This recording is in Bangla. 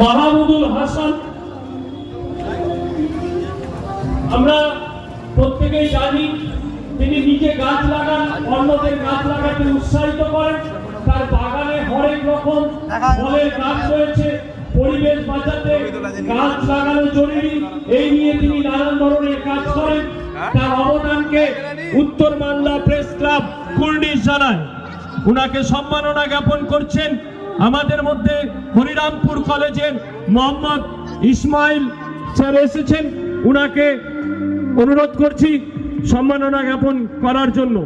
মাহমুদুল হাসান। আমরা প্রত্যেকেই জানি, তিনি নিজে গাছ লাগান, অন্যদের গাছ লাগাতে উৎসাহিত করেন। তার বাগানে হরেক রকম ফলের গাছ রয়েছে। পরিবেশ বাঁচাতে গাছ লাগানো জরুরি। এই নিয়ে তিনি নানান ধরনের কাজ করেন। তার অবদানকে উত্তর বাংলা প্রেস ক্লাব কুর্নিশ জানায়। উনাকে সম্মাননা জ্ঞাপন করছেন আমাদের মধ্যে হরিরামপুর কলেজের মোহাম্মদ ইসমাইল স্যার এসেছেন। উনাকে অনুরোধ করছি সম্মাননা জ্ঞাপন করার জন্য।